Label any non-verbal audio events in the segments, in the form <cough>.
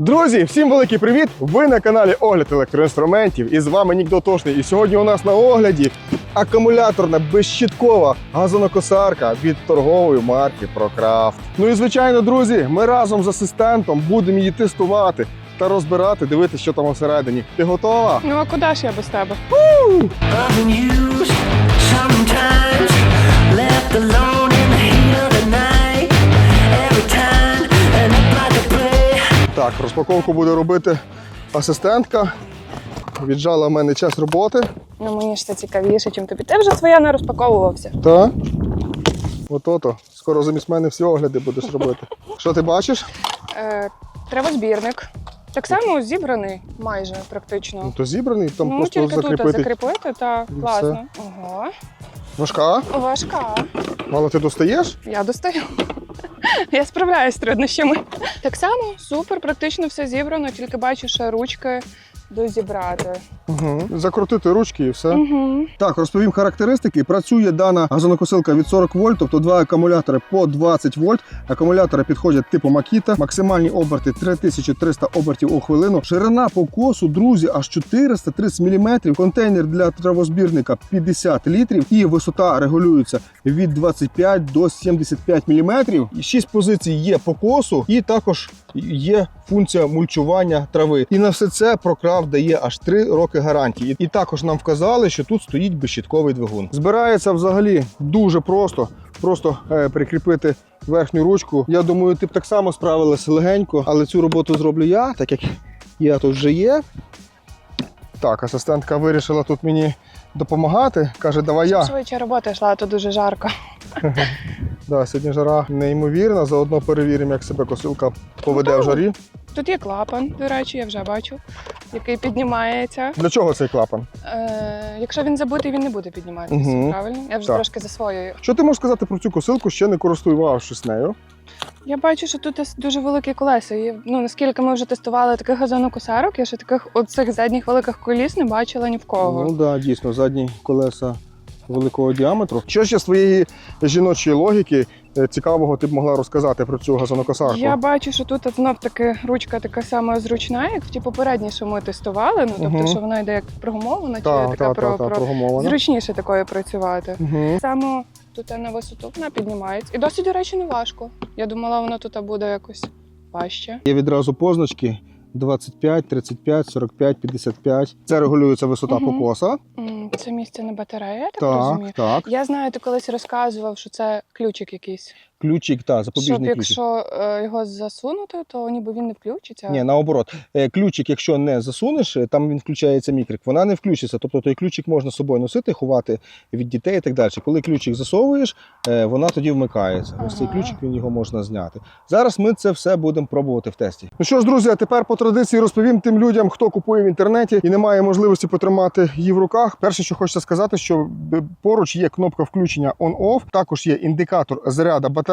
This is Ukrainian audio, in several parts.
Друзі, всім великий привіт! Ви на каналі Огляд електроінструментів і з вами Нік Дотошний. І сьогодні у нас на огляді акумуляторна безщіткова газонокосарка від торгової марки ProCraft. Ну і звичайно, друзі, ми разом з асистентом будемо її тестувати та розбирати, дивитися, що там всередині. Ти готова? Ну а куди ж я без тебе? in the heat Так, розпаковку буде робити асистентка. Віджала в мене час роботи. Ну мені ж це цікавіше, чим тобі. Ти вже своє не розпаковувався. Та? От-ото. Скоро замість мене всі огляди будеш робити. <laughs> Що ти бачиш? Е, тривозбірник. Так само зібраний майже практично. Ну, то зібраний, там ну, просто тільки тут закріпити. закріпити, та класно. Ого. Важка? Важка. Мало ти достаєш? Я достаю. Я справляюсь з труднощами. Так само супер, практично все зібрано, тільки бачу, що ручки дозібрати. Угу. Закрутити ручки і все. Угу. Так, розповім характеристики. Працює дана газонокосилка від 40 вольт, тобто два акумулятори по 20 вольт. Акумулятори підходять типу Макіта. Максимальні оберти 3300 обертів у хвилину. Ширина покосу, друзі, аж 430 мм. Контейнер для травозбірника 50 літрів. І висота регулюється від 25 до 75 мм. Шість позицій є покосу, і також є функція мульчування трави. І на все це Прокрав дає аж 3 роки гарантії. І також нам вказали, що тут стоїть безщітковий двигун. Збирається взагалі дуже просто. Просто е, прикріпити верхню ручку. Я думаю, ти б так само справилася легенько, але цю роботу зроблю я, так як я тут вже є. Так, асистентка вирішила тут мені допомагати. Каже, давай я. Швидше робота йшла, а то дуже жарко. <laughs> Да, сьогодні жара неймовірна. Заодно перевіримо, як себе косилка поведе в жарі. Тут є клапан, до речі, я вже бачу, який піднімається. Для чого цей клапан? Е, якщо він забутий, він не буде підніматися. Мгм. Правильно? Я вже Так. трошки засвоюю. Що ти можеш сказати про цю косилку, ще не користувавшись нею? Я бачу, що тут дуже великі колеса. І, ну наскільки ми вже тестували таких газонокосарок, я ще таких оцих задніх великих коліс не бачила ні в кого. Ну так, да, дійсно, задні колеса великого діаметру. Що ще з твоєї жіночої логіки е, цікавого ти б могла розказати про цю газонокосарку? Я бачу, що тут знов таки ручка така сама зручна, як в ті попередні, що ми тестували. Ну тобто, Мгм. що вона йде як прогумована, чи така та, про, та, та, про... прогумована. зручніше такою працювати. Угу. Само тут на висоту вона піднімається. І досить, до речі, не важко. Я думала, воно тут буде якось важче. Є відразу позначки 25, 35, 45, 55. Це регулюється висота Мгм. покоса. М, Це місце на батареї, я так, Так, розумію. так. Я знаю, ти колись розказував, що це ключик якийсь. Ключик, та, Щоб ключик. якщо е, його засунути, то ніби він не включиться. Ні, наоборот. Е, Ключик, якщо не засунеш, е, там він включається мікрик, вона не включиться. Тобто той ключик можна з собою носити, ховати від дітей і так далі. Коли ключик засовуєш, е, вона тоді вмикається. Ось цей ключик він його можна зняти. Зараз ми це все будемо пробувати в тесті. Ну що ж, друзі, а тепер по традиції розповім тим людям, хто купує в інтернеті і не має можливості потримати її в руках. Перше, що хочеться сказати, що поруч є кнопка включення on-off, також є індикатор заряду батареї.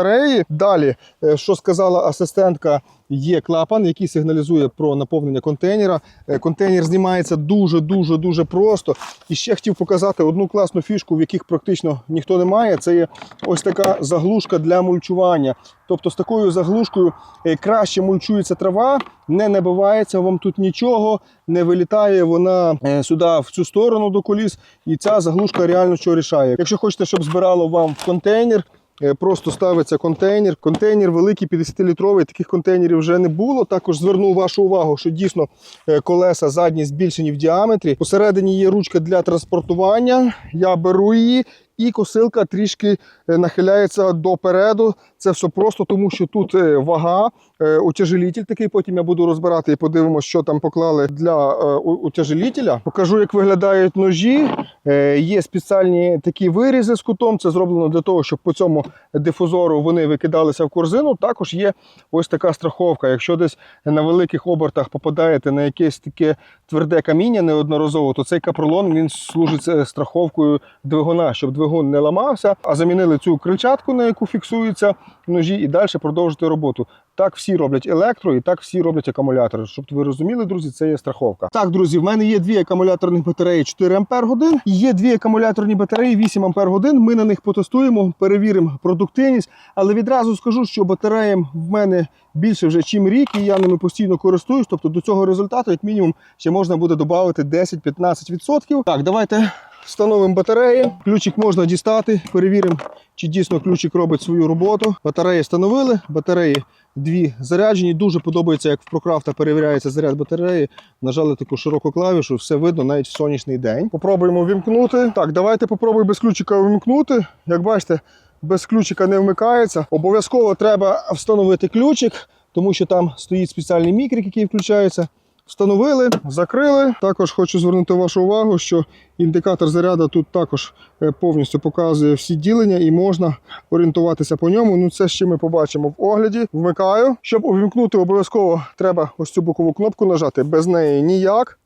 Далі, е, що сказала асистентка, є клапан, який сигналізує про наповнення контейнера. Е, Контейнер знімається дуже дуже просто. І ще хотів показати одну класну фішку, в яких практично ніхто не має. Це є ось така заглушка для мульчування. Тобто з такою заглушкою е, краще мульчується трава, не набивається вам тут нічого, не вилітає вона сюди в цю сторону до коліс. І ця заглушка реально що рішає. Якщо хочете, щоб збирало вам в контейнер. Е, Просто ставиться контейнер. Контейнер великий 50-літровий. Таких контейнерів вже не було. Також звернув вашу увагу, що дійсно е, колеса задні збільшені в діаметрі. Посередині є ручка для транспортування. Я беру її, і косилка трішки нахиляється допереду. Це все просто, тому що тут е, вага, е, утяжелітель такий. Потім я буду розбирати і подивимося, що там поклали для е, утяжелітеля. Покажу, як виглядають ножі. Е, Є спеціальні такі вирізи з кутом. Це зроблено для того, щоб по цьому дифузору вони викидалися в корзину. Також є ось така страховка. Якщо десь на великих обертах попадаєте на якесь таке тверде каміння неодноразово, то цей капролон він служить е, страховкою двигуна, щоб двигун не ламався. А замінили встановили цю крильчатку, на яку фіксуються ножі, і далі продовжити роботу. Так всі роблять електро і так всі роблять акумулятори. Щоб ви розуміли, друзі, це є страховка. Так, друзі, в мене є дві акумуляторних батареї 4 Ампер годин. Є дві акумуляторні батареї 8 Ампер годин. Ми на них потестуємо, перевіримо продуктивність. Але відразу скажу, що батареям в мене більше вже чим рік, і я ними постійно користуюсь. Тобто до цього результату, як мінімум, ще можна буде додати 10-15%. Так, давайте встановимо батареї. Ключик можна дістати, перевіримо, чи дійсно ключик робить свою роботу. Батареї встановили, батареї дві заряджені. Дуже подобається, як в Прокрафта перевіряється заряд батареї. Нажали таку широку клавішу, все видно навіть в сонячний день. Попробуємо вімкнути. Так, давайте попробуємо без ключика вимкнути. Як бачите, без ключика не вмикається. Обов'язково треба встановити ключик, тому що там стоїть спеціальний мікрик, який включається. Встановили, закрили. Також хочу звернути вашу увагу, що індикатор заряду тут також е, повністю показує всі ділення і можна орієнтуватися по ньому. Ну це ще ми побачимо в огляді. Вмикаю. Щоб увімкнути, обов'язково треба ось цю бокову кнопку нажати. Без неї ніяк.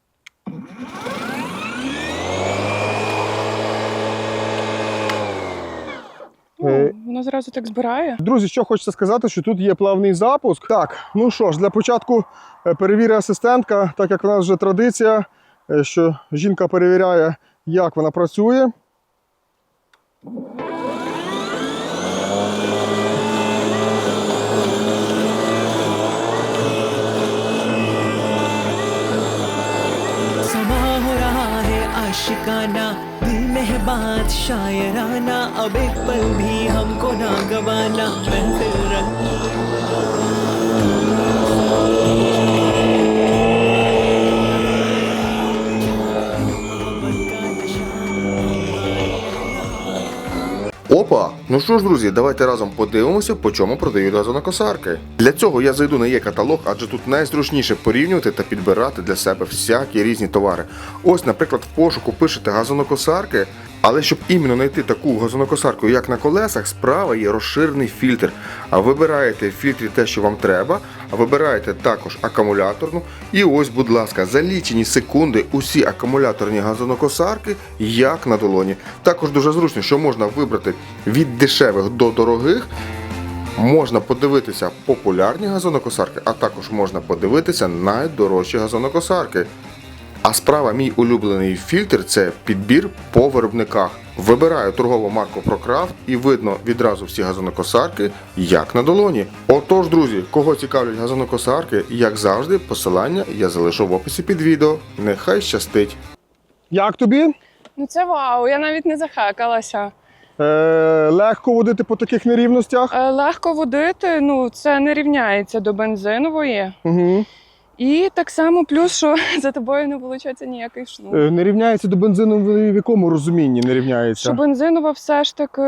Е, Ну, воно зразу так збирає. Друзі, що хочеться сказати, що тут є плавний запуск. Так, ну що ж, для початку е, асистентка, так як в нас вже традиція, е, що жінка перевіряє, як вона працює. समा हो रहा है आशिकाना दिल में बात शायराना, अब एक पल भी हमको ना गवाना महफिल रंग Опа! Ну що ж, друзі, давайте разом подивимося, по чому продають газонокосарки. Для цього я зайду на є каталог, адже тут найзручніше порівнювати та підбирати для себе всякі різні товари. Ось, наприклад, в пошуку пишете газонокосарки, але щоб іменно знайти таку газонокосарку, як на колесах, справа є розширений фільтр. А вибираєте в фільтрі те, що вам треба, а вибираєте також акумуляторну. І ось, будь ласка, за лічені секунди усі акумуляторні газонокосарки як на долоні. Також дуже зручно, що можна вибрати від дешевих до дорогих. Можна подивитися популярні газонокосарки, а також можна подивитися найдорожчі газонокосарки. А справа мій улюблений фільтр це підбір по виробниках. Вибираю торгову марку ProCraft і видно відразу всі газонокосарки, як на долоні. Отож, друзі, кого цікавлять газонокосарки, як завжди, посилання я залишу в описі під відео. Нехай щастить! Як тобі? Ну це вау, я навіть не захекалася. Е, легко водити по таких нерівностях. Е, Легко водити, ну це не рівняється до бензинової. Угу. І так само плюс, що <laughs> за тобою не вилучається ніякий шнур. Е, не рівняється до бензинової в якому розумінні не рівняється? Що бензинова все ж таки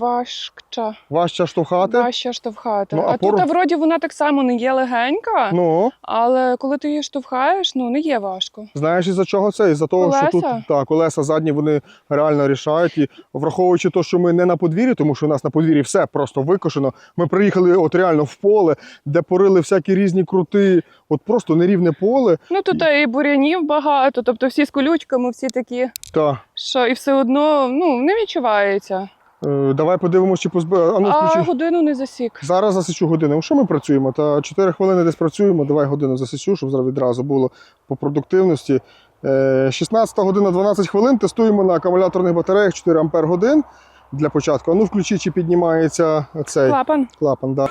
важча, Важче штовхати? важче штовхати. Ну, а а тут вроді вона так само не є легенька, Ну, але коли ти її штовхаєш, ну не є важко. знаєш, із-за чого це? Із-за того, що тут Колеса? так, колеса задні вони реально рішають. І враховуючи те, що ми не на подвір'ї, тому що у нас на подвір'ї все просто викошено. Ми приїхали от реально в поле, де порили всякі різні крути, от просто нерівне поле. Ну тут і бурянів багато, тобто всі з колючками, всі такі, Та що і все одно ну не відчувається. Е, давай подивимося, чи позбе. А ну А годину не засік. Зараз засічу годину. Що ми працюємо? Та 4 хвилини десь працюємо. Давай годину засічу, щоб зараз відразу було по продуктивності. Е, 16 година 12 хвилин. Тестуємо на акумуляторних батареях 4 Ампер годин для початку. А ну включи, чи піднімається цей Клапан клапан. Да.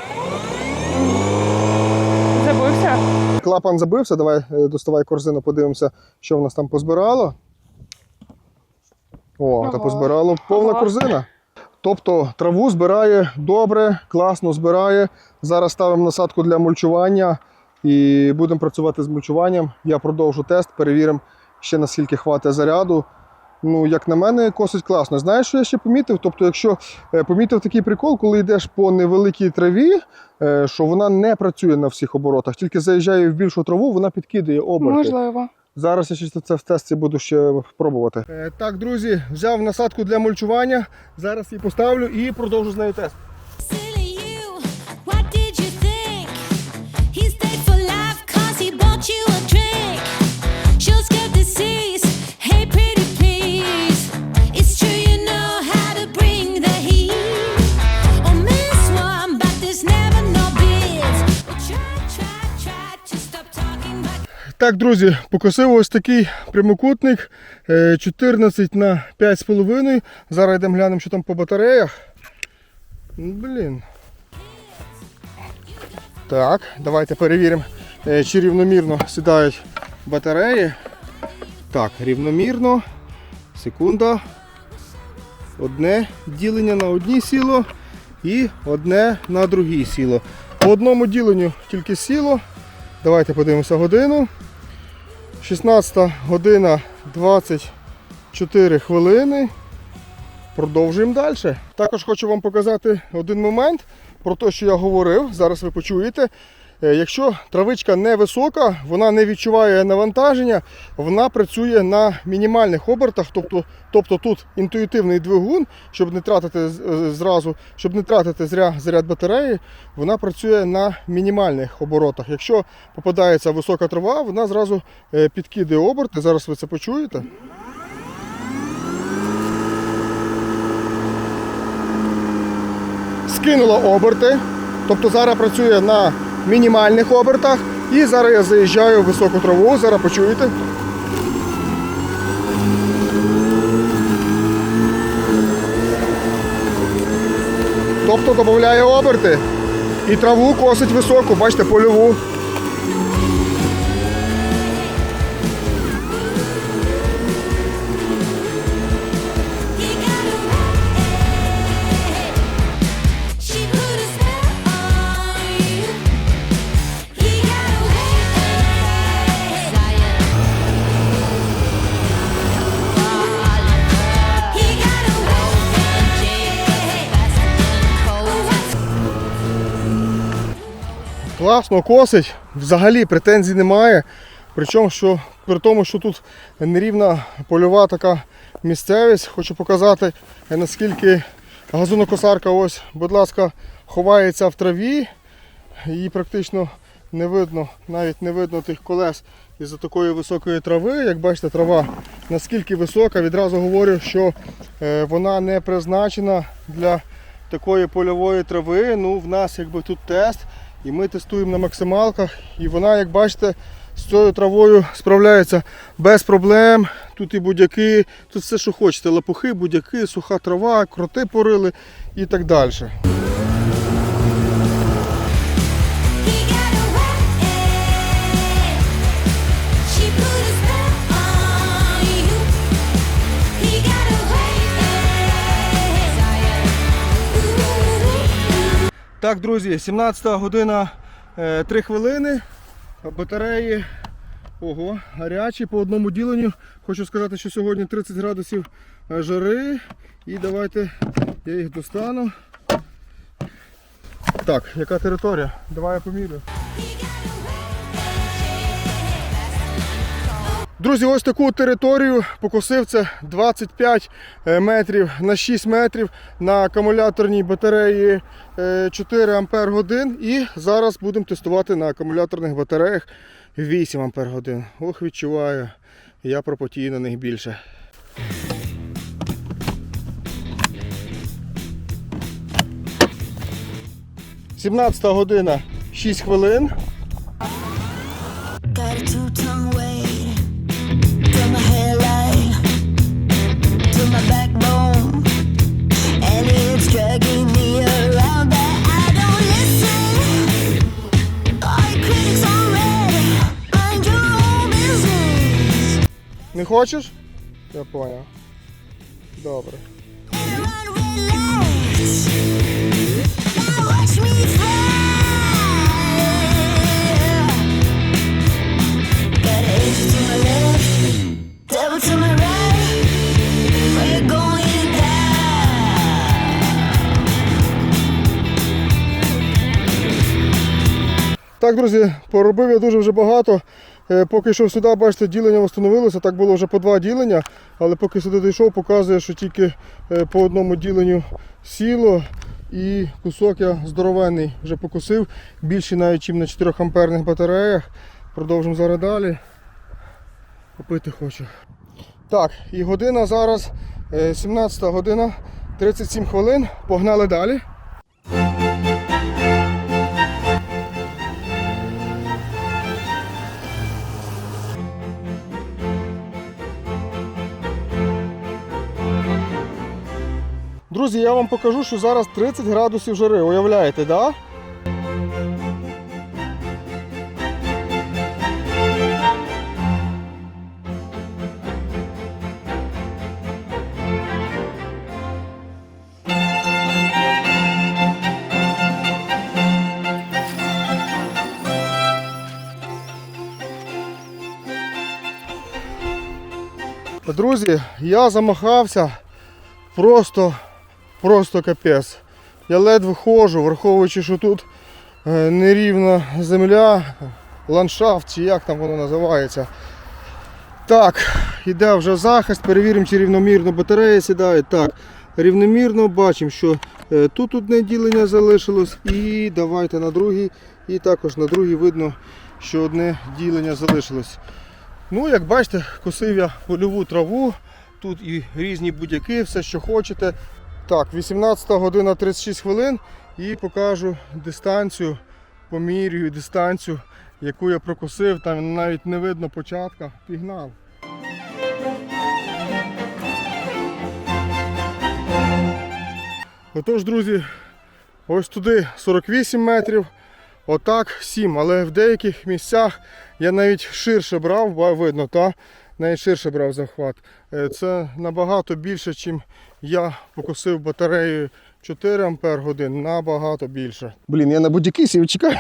забився. Клапан забився. Давай е, доставай корзину, подивимося, що в нас там позбирало. О, та позбирало повна Ого. корзина. Тобто траву збирає добре, класно збирає. Зараз ставимо насадку для мульчування і будемо працювати з мульчуванням. Я продовжу тест, перевіримо ще наскільки хватить заряду. Ну, як на мене, косить класно. Знаєш, що я ще помітив? Тобто, якщо е, помітив такий прикол, коли йдеш по невеликій траві, е, що вона не працює на всіх оборотах, тільки заїжджає в більшу траву, вона підкидає оберти. Можливо. Зараз я ще це в тесті буду ще пробувати. так, друзі, взяв насадку для мульчування. Зараз її поставлю і продовжу з нею тест. Так, друзі, покосив ось такий прямокутник е, 14 на 5,5. Зараз йдемо глянемо, що там по батареях. Ну, Блін. Так, давайте перевіримо, е, чи рівномірно сідають батареї. Так, рівномірно. Секунда. Одне ділення на одні сіло і одне на другі сіло. По одному діленню тільки сіло. Давайте подивимося годину. 16 година 24 хвилини. Продовжуємо далі. Також хочу вам показати один момент про те, що я говорив. Зараз ви почуєте. Е, Якщо травичка невисока, вона не відчуває навантаження, вона працює на мінімальних обертах, тобто, тобто тут інтуїтивний двигун, щоб не тратити е, зразу, щоб не тратити зря заряд батареї, вона працює на мінімальних оборотах. Якщо попадається висока трава, вона зразу е, підкидає оберти. Зараз ви це почуєте. Скинула оберти, тобто зараз працює на мінімальних обертах. І зараз я заїжджаю в високу траву, зараз почуєте. Тобто додає оберти. І траву косить високу, бачите, польову. Класно косить, взагалі претензій немає. Причому, що при тому, що тут нерівна польова така місцевість, хочу показати, е, наскільки газонокосарка ось, будь ласка, ховається в траві. Її практично не видно, навіть не видно тих колес із-за такої високої трави. Як бачите, трава наскільки висока, відразу говорю, що е, вона не призначена для такої польової трави. Ну, в нас якби тут тест, і ми тестуємо на максималках. І вона, як бачите, з цією травою справляється без проблем. Тут і будь-які, тут все, що хочете. Лопухи, будь-які, суха трава, кроти порили і так далі. Так, друзі, 17 година 3 хвилини. Батареї ого, гарячі по одному діленню. Хочу сказати, що сьогодні 30 градусів е, жари. І давайте я їх достану. Так, яка територія? Давай я помірю. Друзі, ось таку територію покосив це 25 е, метрів на 6 метрів на акумуляторній батареї е, 4 Ампер годин. І зараз будемо тестувати на акумуляторних батареях 8 Ампер. Ох, відчуваю, я пропотію на них більше. Сімнадцята година 6 хвилин. Не хочеш? Я понял. Добре. Так, друзі, поробив я дуже вже багато. Е, Поки йшов сюди, бачите, ділення встановилося. Так було вже по два ділення, але поки сюди дійшов, показує, що тільки е, по одному діленню сіло. І кусок я здоровенний вже покусив, більше навіть, ніж на 4 амперних батареях. Продовжимо зараз далі. Попити хочу. Так, і година зараз е, 17 година 37 хвилин. Погнали далі. Друзі, я вам покажу, що зараз 30 градусів жари. Уявляєте, да? Друзі, я замахався просто, просто капець. Я ледве ходжу, враховуючи, що тут е, нерівна земля, ландшафт, чи як там воно називається. Так, іде вже захист, перевіримо, чи рівномірно батарея сідає. Так, рівномірно бачимо, що е, тут одне ділення залишилось. І давайте на другий. І також на другий видно, що одне ділення залишилось. Ну, як бачите, косив я польову траву. Тут і різні будь-які, все, що хочете. Так, 18 година 36 хвилин і покажу дистанцію, помірюю дистанцію, яку я прокосив. Там навіть не видно початка. Пігнав. Отож, друзі, ось туди 48 метрів, отак 7, але в деяких місцях я навіть ширше брав, ба- видно, та? Навіть ширше брав захват. Е, Це набагато більше, чим я покосив батарею 4 Ампер годин, набагато більше. Блін, я на будь-який сів чекаю.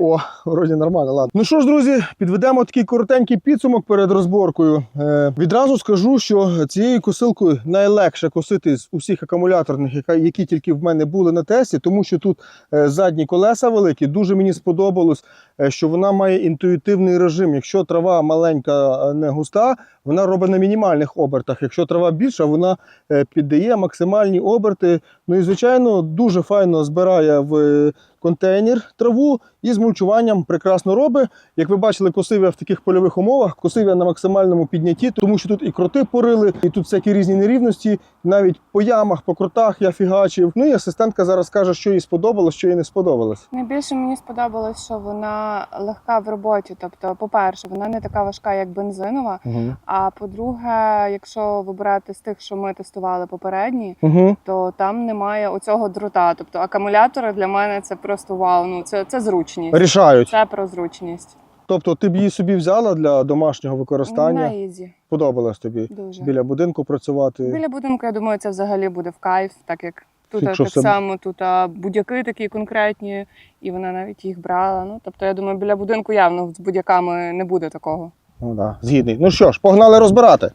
О, вроді нормально, ладно. Ну що ж, друзі, підведемо такий коротенький підсумок перед розборкою. Е, відразу скажу, що цією косилкою найлегше косити з усіх акумуляторних, які тільки в мене були на тесті, тому що тут е, задні колеса великі. Дуже мені сподобалось, е, що вона має інтуїтивний режим. Якщо трава маленька, не густа, вона робить на мінімальних обертах. Якщо трава більша, вона е, піддає максимальні оберти. Ну і звичайно, дуже файно збирає в контейнер траву і з мульчуванням прекрасно робить. Як ви бачили, косив я в таких польових умовах, косив я на максимальному піднятті, тому що тут і кроти порили, і тут всякі різні нерівності, навіть по ямах, по кротах я фігачив. Ну і асистентка зараз каже, що їй сподобалось, що їй не сподобалось. Найбільше мені сподобалось, що вона легка в роботі. Тобто, по-перше, вона не така важка, як бензинова. Угу. А по-друге, якщо вибирати з тих, що ми тестували попередні, Угу. то там немає оцього дрота. Тобто акумулятори для мене це просто вау. Ну це, це зручність. Рішають. Це про зручність. Тобто ти б її собі взяла для домашнього На використання. ізі. Подобалось тобі Дуже. біля будинку працювати. Біля будинку, я думаю, це взагалі буде в кайф, так як тут Якщо так все- само, тут а, будь-які такі конкретні, і вона навіть їх брала. Ну тобто, я думаю, біля будинку явно з будь-яками не буде такого. Ну да, згідний. Ну що ж, погнали розбирати.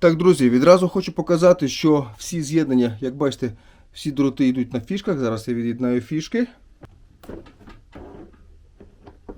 Так, друзі, відразу хочу показати, що всі з'єднання, як бачите, всі дроти йдуть на фішках. Зараз я від'єднаю фішки.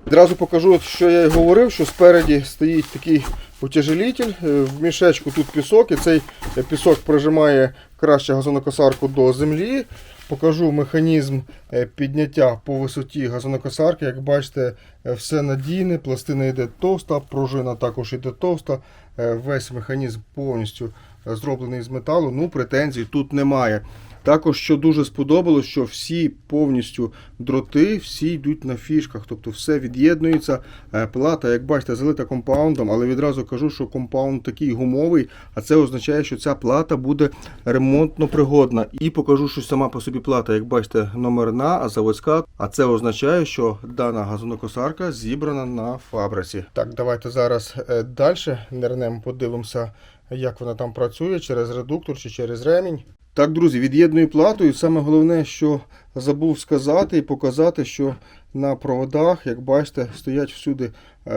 Відразу покажу, що я й говорив, що спереді стоїть такий утяжелитель. Е, В мішечку тут пісок, і цей е, пісок прижимає краще газонокосарку до землі. Покажу механізм е, підняття по висоті газонокосарки. Як бачите, все надійне, пластина йде товста, пружина також йде товста. Е, Весь механізм повністю зроблений з металу. Ну, претензій тут немає. Також, що дуже сподобалось, що всі повністю дроти, всі йдуть на фішках, тобто все від'єднується. Е, Плата, як бачите, залита компаундом, але відразу кажу, що компаунд такий гумовий, а це означає, що ця плата буде ремонтно пригодна. І покажу, що сама по собі плата, як бачите, номерна, а заводська. А це означає, що дана газонокосарка зібрана на фабриці. Так, давайте зараз далі нирнемо, подивимося, як вона там працює, через редуктор чи через ремінь. Так, друзі, від'єдную плату, і саме головне, що забув сказати і показати, що на проводах, як бачите, стоять всюди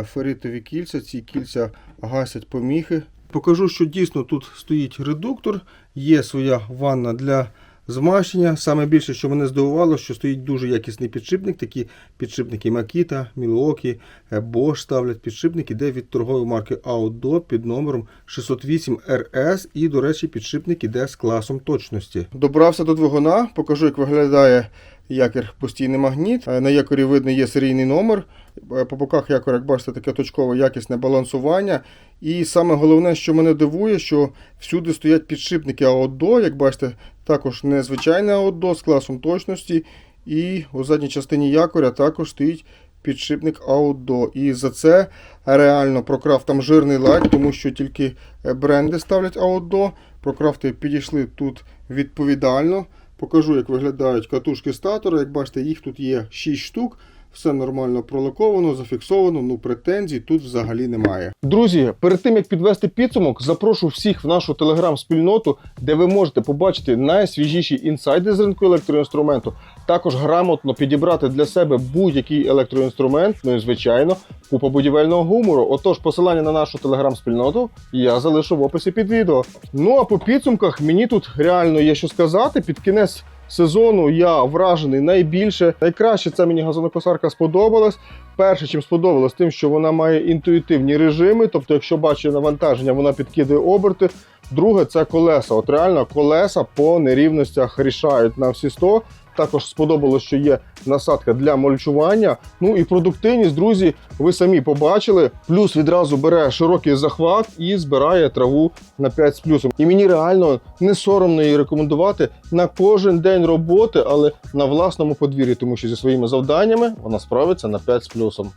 феритові кільця. Ці кільця гасять поміхи. Покажу, що дійсно тут стоїть редуктор, є своя ванна для змащення. Саме більше, що мене здивувало, що стоїть дуже якісний підшипник. Такі підшипники Makita, Milwaukee, Bosch ставлять підшипник, іде від торгової марки Audo під номером 608 RS. І, до речі, підшипник іде з класом точності. Добрався до двигуна, покажу, як виглядає якір постійний магніт. Е, На якорі видно є серійний номер. Е, По боках якоря, як бачите, таке точкове якісне балансування. І саме головне, що мене дивує, що всюди стоять підшипники AODO, як бачите, також незвичайне AODO з класом точності. І у задній частині якоря також стоїть підшипник Аудо. І за це реально прокрав там жирний лайк, тому що тільки е, бренди ставлять Аудо. Прокрафти підійшли тут відповідально. Покажу, як виглядають катушки статора. Як бачите, їх тут є 6 штук. Все нормально пролаковано, зафіксовано, ну претензій тут взагалі немає. Друзі, перед тим як підвести підсумок, запрошу всіх в нашу телеграм-спільноту, де ви можете побачити найсвіжіші інсайди з ринку електроінструменту, також грамотно підібрати для себе будь-який електроінструмент, ну і звичайно, купа будівельного гумору. Отож, посилання на нашу телеграм-спільноту я залишу в описі під відео. Ну а по підсумках мені тут реально є що сказати. Під кінець сезону я вражений найбільше. Найкраще це мені газонокосарка сподобалась. Перше, чим сподобалось, тим, що вона має інтуїтивні режими, тобто, якщо бачить навантаження, вона підкидає оберти. Друге, це колеса. От реально колеса по нерівностях рішають на всі 100. Також сподобалось, що є насадка для мульчування. Ну і продуктивність, друзі, ви самі побачили. Плюс відразу бере широкий захват і збирає траву на 5 з плюсом. І мені реально не соромно її рекомендувати на кожен день роботи, але на власному подвір'ї, тому що зі своїми завданнями вона справиться на 5 з плюсом.